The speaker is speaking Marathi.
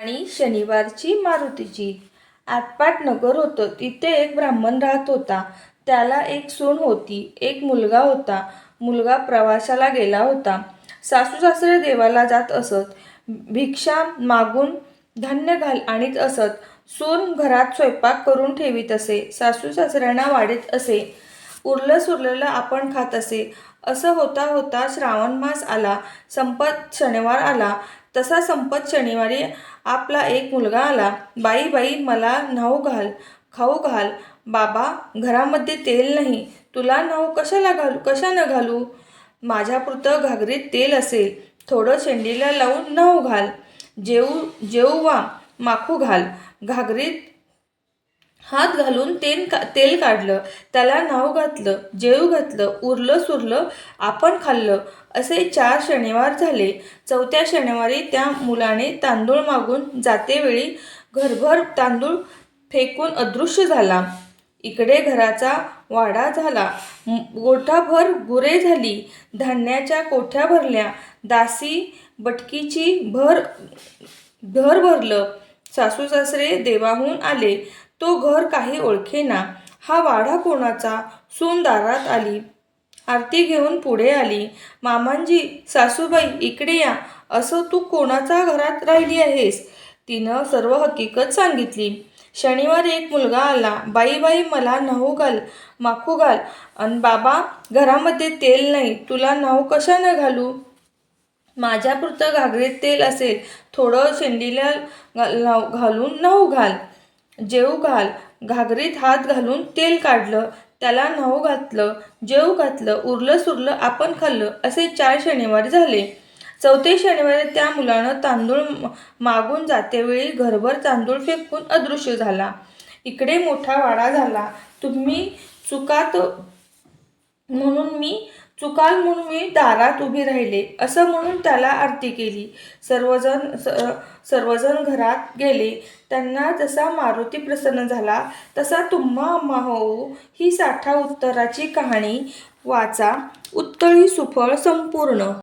आणि शनिवारची मारुतीची. आटपाट नगर होतं. तिथे एक ब्राह्मण राहत होता. त्याला एक सून होती. एक मुलगा होता. मुलगा प्रवासाला गेला होता. सासू सासरे देवाला जात असत. भिक्षा मागून धान्य घाल आणीत असत. सून घरात स्वयंपाक करून ठेवीत असे. सासू सासऱ्यांना वाढीत असे. उरलं सुरलेलं आपण खात असे. असं होता होता श्रावण मास आला. संपत शनिवार आला. तसा संपत शनिवारी आपला एक मुलगा आला. बाई बाई मला न्हाऊ घाल खाऊ घाल. बाबा घरामध्ये तेल नाही. तुला न्हाऊ कशाला घालू कशानं घालू? माझ्यापुरतं घागरीत तेल असेल. थोडं शेंडीला लावून न्हाऊ घाल. जेऊ जेऊ वा माखू घाल. घागरीत हात घालून तेल का तेल काढलं. त्याला नाव घातलं जेऊ घातलं उरलं सुरलं आपण खाल्लं असे चार शनिवार झाले. चौथ्या शनिवारी त्या मुलाने तांदूळ मागून जातेवेळी घरभर तांदूळ फेकून अदृश्य झाला. इकडे घराचा वाडा झाला. गोठाभर गुरे झाली. धान्याच्या कोठ्या भरल्या? दासी बटकीची भर भर भरलं. सासू सासरे देवाहून आले. तो घर काही ओळखेना. हा वाडा कोणाचा? सून दारात आली. आरती घेऊन पुढे आली. मामांजी सासूबाई इकडे या. असं तू कोणाचा घरात राहिली आहेस? तिनं सर्व हकीकत सांगितली. शनिवार एक मुलगा आला. बाई बाई मला न्हाऊ घाल माखू घाल. अन बाबा घरामध्ये तेल नाही. तुला न्हाऊ कशानं घालू? माझ्यापुरतं घागरीत तेल असेल. थोडं शेंडीला घालून नऊ घाल. जेऊ घाल. घागरीत हात घालून तेल काढलं. त्याला नऊ घातलं. जेऊ घातलं. उरलं सुरलं आपण खाल्लं असे चार शनिवार झाले. चौथे शनिवारी त्या मुलानं तांदूळ मागून जातेवेळी घरभर तांदूळ फेकून अदृश्य झाला. इकडे मोठा वाडा झाला. तुम्ही चुकात म्हणून मी चुकाल म्हणून मी दारात उभी राहिले असं म्हणून त्याला आरती केली. सर्वजण स- सर्वजण घरात गेले. त्यांना जसा मारुती प्रसन्न झाला तसा तुम्हा अम्मा हो ही साठा उत्तराची कहाणी वाचा. उत्तळी सुफळ संपूर्ण.